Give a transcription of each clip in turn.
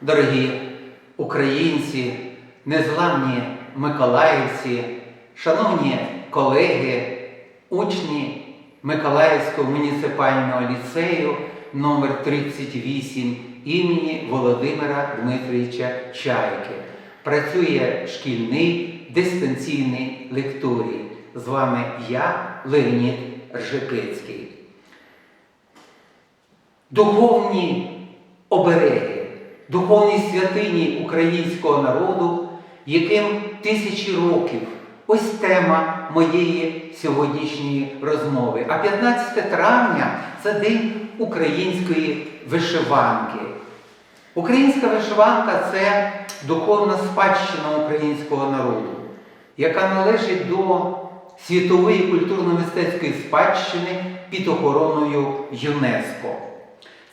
дорогі українці, незламні миколаївці, шановні колеги, учні Миколаївського муніципального ліцею номер 38 імені Володимира Дмитровича Чайки. Працює шкільний дистанційний лекторій. З вами я, Леонід Ржепецький. Духовні обереги, духовні святині українського народу, яким тисячі років. Ось тема моєї сьогоднішньої розмови. А 15 травня це День української вишиванки. Українська вишиванка це духовна спадщина українського народу, яка належить до світової культурно-мистецької спадщини під охороною ЮНЕСКО.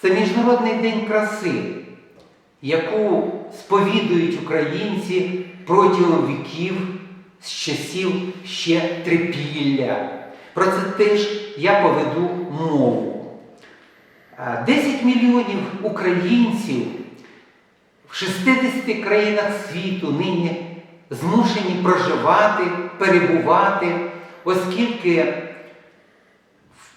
Це Міжнародний день краси, яку сповідують українці протягом віків з часів ще трипілля. Про це теж я поведу мову. А 10 мільйонів українців в 60 країнах світу нині змушені проживати, перебувати, оскільки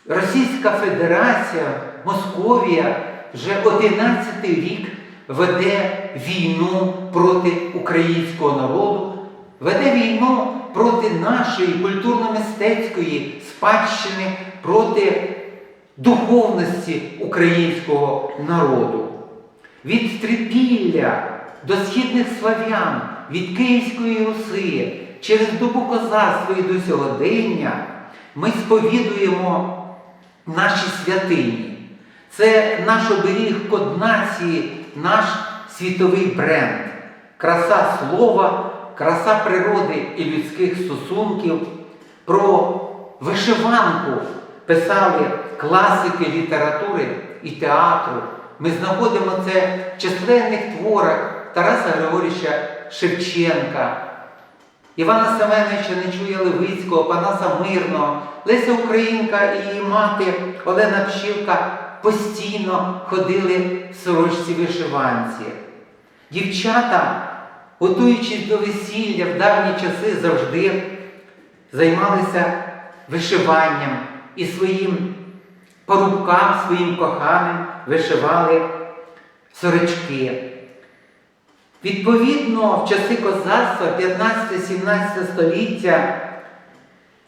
Російська Федерація, Московія вже 11 рік веде війну проти українського народу, веде війну проти нашої культурно-мистецької спадщини, проти духовності українського народу. Від Трипілля до східних слав'ян, від Київської Руси, через добу козацтва і до сьогодення ми сповідуємо наші святині. Це наш оберіг код нації, наш світовий бренд, краса слова, краса природи і людських стосунків. Про вишиванку писали класики літератури і театру. Ми знаходимо це в численних творах Тараса Григорійовича Шевченка, Івана Семеновича Нечуя Левицького, Панаса Мирного, Леся Українка і її мати Олена Пшілка постійно ходили в сорочці вишиванці. Дівчата, готуючись до весілля в давні часи, завжди займалися вишиванням і своїм порубкам, своїм коханим вишивали сорочки. Відповідно, в часи козацтва 15-17 століття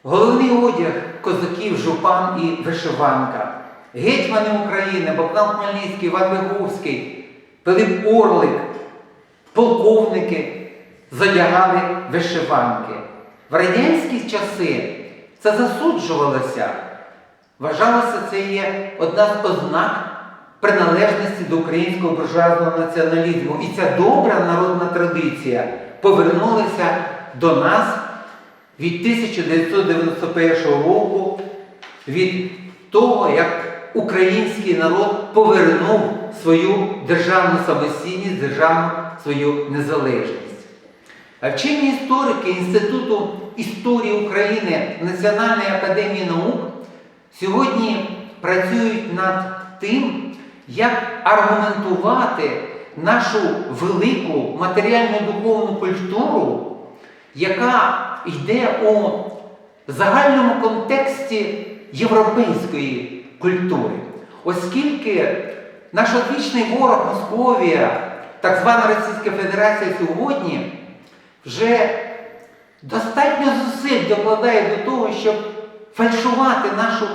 головний одяг козаків, жупан і вишиванка. Гетьмани України, Богдан Хмельницький, Іван Виговський, Пилип Орлик, полковники задягали вишиванки. В радянські часи це засуджувалося. Вважалося, це є одна з ознак приналежності до українського буржуазного націоналізму. І ця добра народна традиція повернулася до нас від 1991 року, від того, як український народ повернув свою державну самостійність, державну свою незалежність. Вчені історики Інституту історії України Національної академії наук сьогодні працюють над тим, як аргументувати нашу велику матеріальну духовну культуру, яка йде у загальному контексті європейської культури. Оскільки наш одвічний ворог Московія, так звана Російська Федерація сьогодні, вже достатньо зусиль докладає до того, щоб фальшувати нашу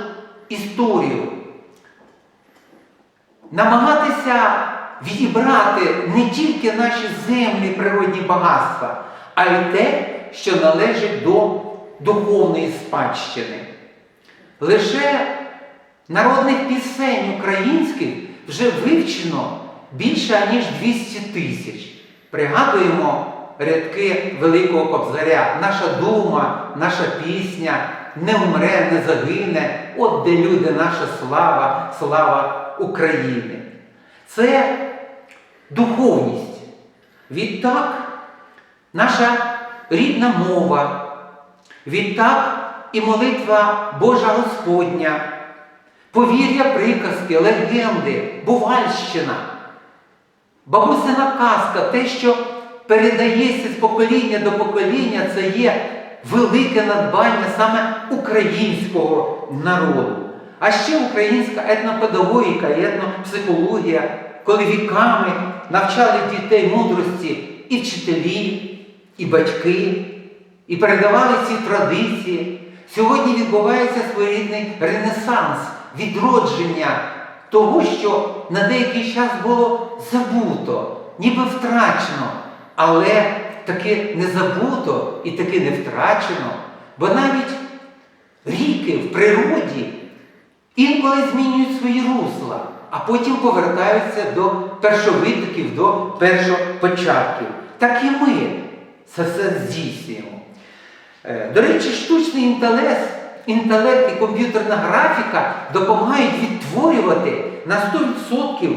історію, намагатися відібрати не тільки наші землі, природні багатства, а й те, що належить до духовної спадщини. Лише народних пісень українських вже вивчено більше ніж 200 тисяч. Пригадуємо рядки Великого Кобзаря. Наша дума, наша пісня не вмре, не загине. От де люди, наша слава, слава України. Це духовність. Відтак, наша рідна мова, відтак і молитва Божа Господня, повір'я приказки, легенди, Бувальщина. бабусина казка, те, що передається з покоління до покоління, це є велике надбання саме українського народу. А ще українська етнопедагогіка і етнопсихологія, коли віками навчали дітей мудрості і вчителі, і батьки, і передавали ці традиції. Сьогодні відбувається своєрідний ренесанс, відродження того, що на деякий час було забуто, ніби втрачено, але таки не забуто і таки не втрачено, бо навіть ріки в природі інколи змінюють свої русла, а потім повертаються до першовитоків, до першопочатків. Так і ми це все здійснюємо. Е, До речі, штучний інтелект, інтелект і комп'ютерна графіка допомагають відтворювати на 100%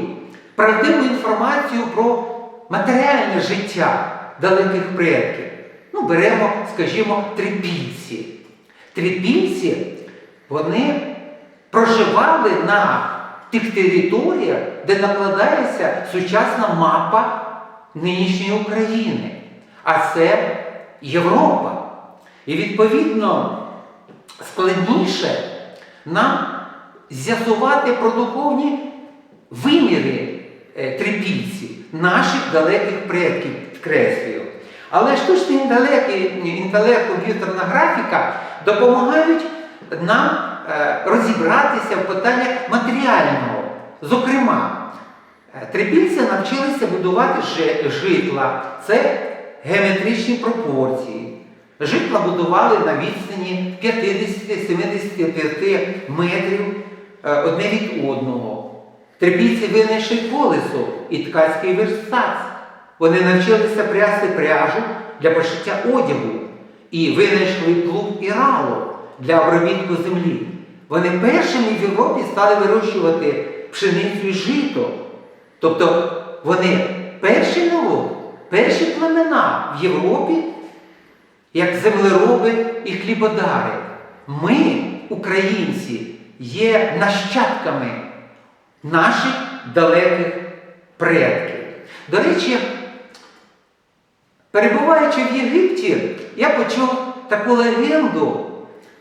правдиву інформацію про матеріальне життя далеких предків. Ну, беремо, скажімо, трипільці. Трипільці, вони проживали на тих територіях, де накладається сучасна мапа нинішньої України. А це Європа. І відповідно складніше нам з'ясувати про духовні виміри е, трипільців, наших далеких предків підкреслюю. Але штучний інтелект комп'ютерна графіка допомагають нам е, розібратися в питаннях матеріального. Зокрема, е, трипільці навчилися будувати житла. Це геометричні пропорції. Житла будували на відстані 50-75 метрів е, одне від одного. Трипільці винайшли колесо і ткацький верстат. Вони навчилися прясти пряжу для пошиття одягу і винайшли плуг і рало для обробітку землі. Вони першими в Європі стали вирощувати пшеницю і жито. Тобто вони перший народ, перші племена в Європі, як землероби і хлібодари. Ми, українці, є нащадками наших далеких предків. До речі, перебуваючи в Єгипті, я почув таку легенду,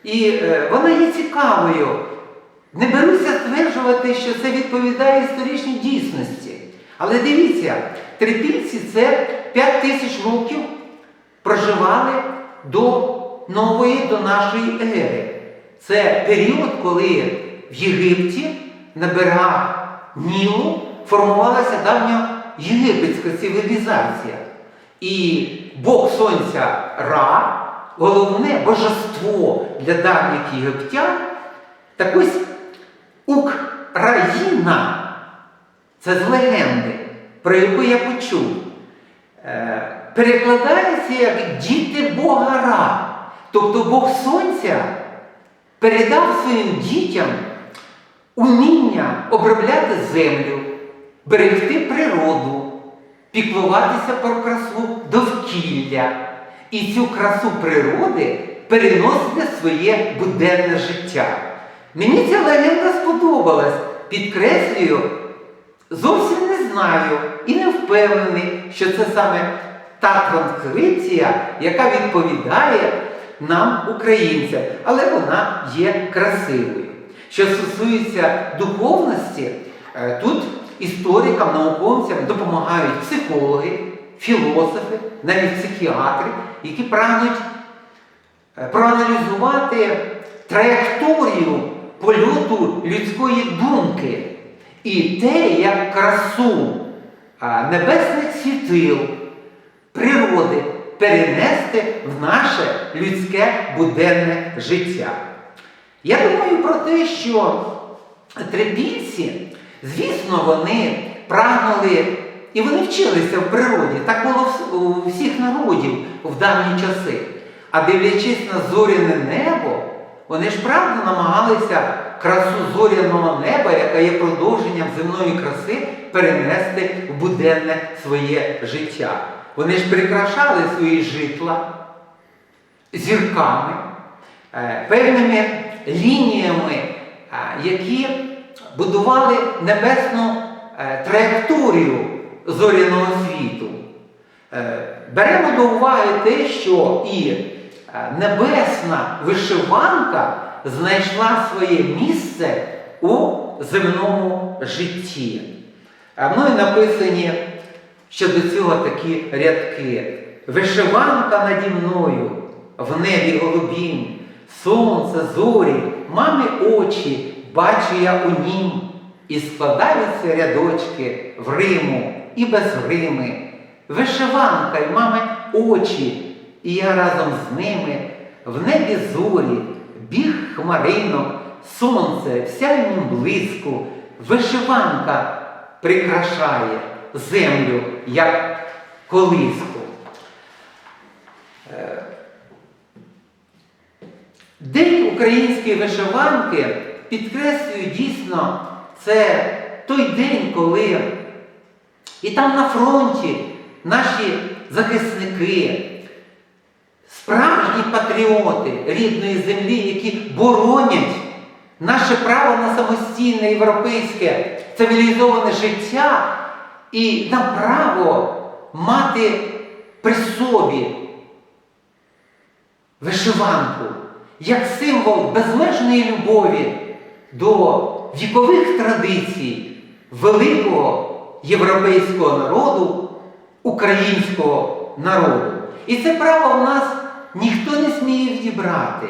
і е, вона є цікавою. Не беруся стверджувати, що це відповідає історичній дійсності. Але дивіться, трипільці це 5 тисяч років проживали до нової, до нашої ери. Це період, коли в Єгипті на берегах Нілу формувалася давня єгипетська цивілізація. І Бог Сонця Ра, головне божество для давніх єгиптян, так ось Україна, це з легенди, про яку я почув, е, перекладається як діти Бога Ра. Тобто Бог Сонця передав своїм дітям уміння обробляти землю, берегти природу, піклуватися про красу довкілля і цю красу природи переносити в своє буденне життя. Мені ця легенда сподобалась, підкреслюю, зовсім не знаю і не впевнений, що це саме та транскрипція, яка відповідає нам, українцям, але вона є красивою. Що стосується духовності, е, тут історикам, науковцям допомагають психологи, філософи, навіть психіатри, які прагнуть е, проаналізувати траєкторію польоту людської думки і те, як красу небесних світил, природи перенести в наше людське буденне життя. Я думаю про те, що трипільці, звісно, вони прагнули і вони вчилися в природі. Так було у всіх народів в давні часи. А дивлячись на зоряне небо, вони ж правда намагалися красу зоряного неба, яка є продовженням земної краси, перенести в буденне своє життя. Вони ж прикрашали свої житла зірками, е, певними лініями, е, які будували небесну е, траєкторію зоряного світу. Беремо до уваги те, що і небесна вишиванка знайшла своє місце у земному житті. А мною написані щодо цього такі рядки. Вишиванка наді мною, в небі голубім, сонце, зорі, мами очі, бачу я у нім, і складаються рядочки в Риму і без Рими. Вишиванка й мами очі, і я разом з ними в небі зорі, біг хмаринок, сонце, в сяйнім блиску, вишиванка прикрашає землю, як колиску. Е, День української вишиванки підкреслюю дійсно, це той день, коли і там на фронті наші захисники, справжні патріоти рідної землі, які боронять наше право на самостійне європейське цивілізоване життя і на право мати при собі вишиванку як символ безмежної любові до вікових традицій великого європейського народу, українського народу. І це право в нас ніхто не сміє відібрати.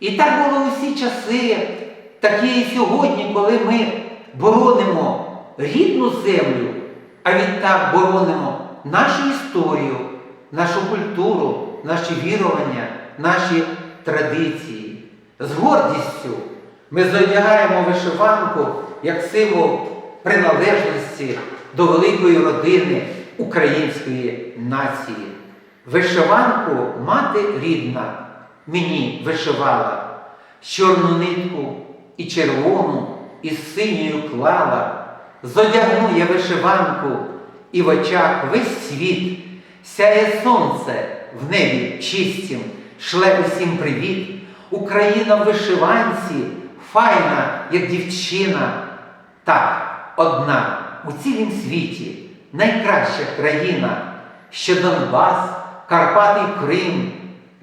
І так було усі часи, так є і сьогодні, коли ми боронимо рідну землю, а відтак боронимо нашу історію, нашу культуру, наші вірування, наші традиції. З гордістю ми зодягаємо вишиванку як символ приналежності до великої родини української нації. Вишиванку мати рідна мені вишивала, чорну нитку і червону, і синьою клала. Зодягну я вишиванку, і в очах весь світ, сяє сонце в небі чистім, шле усім привіт. Україна в вишиванці, файна, як дівчина. Так, одна у цілім світі найкраща країна, що Донбас, Карпати Крим,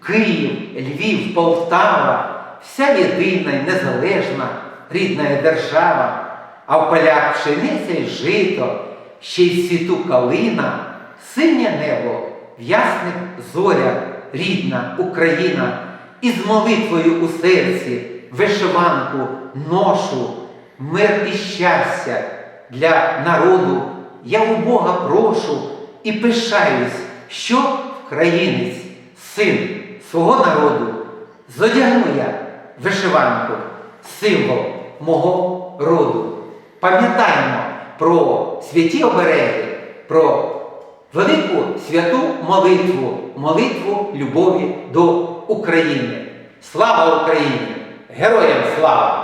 Київ, Львів, Полтава, вся єдина й незалежна рідна держава, а в полях пшениця й жито, ще й світу калина, синє небо, в ясних зорях, рідна Україна, і з молитвою у серці вишиванку ношу, мир і щастя для народу. Я у Бога прошу і пишаюсь, що українець, син свого народу, зодягну я вишиванку, символ мого роду. Пам'ятаємо про святі обереги, про велику святу молитву, молитву любові до України. Слава Україні! Героям слава!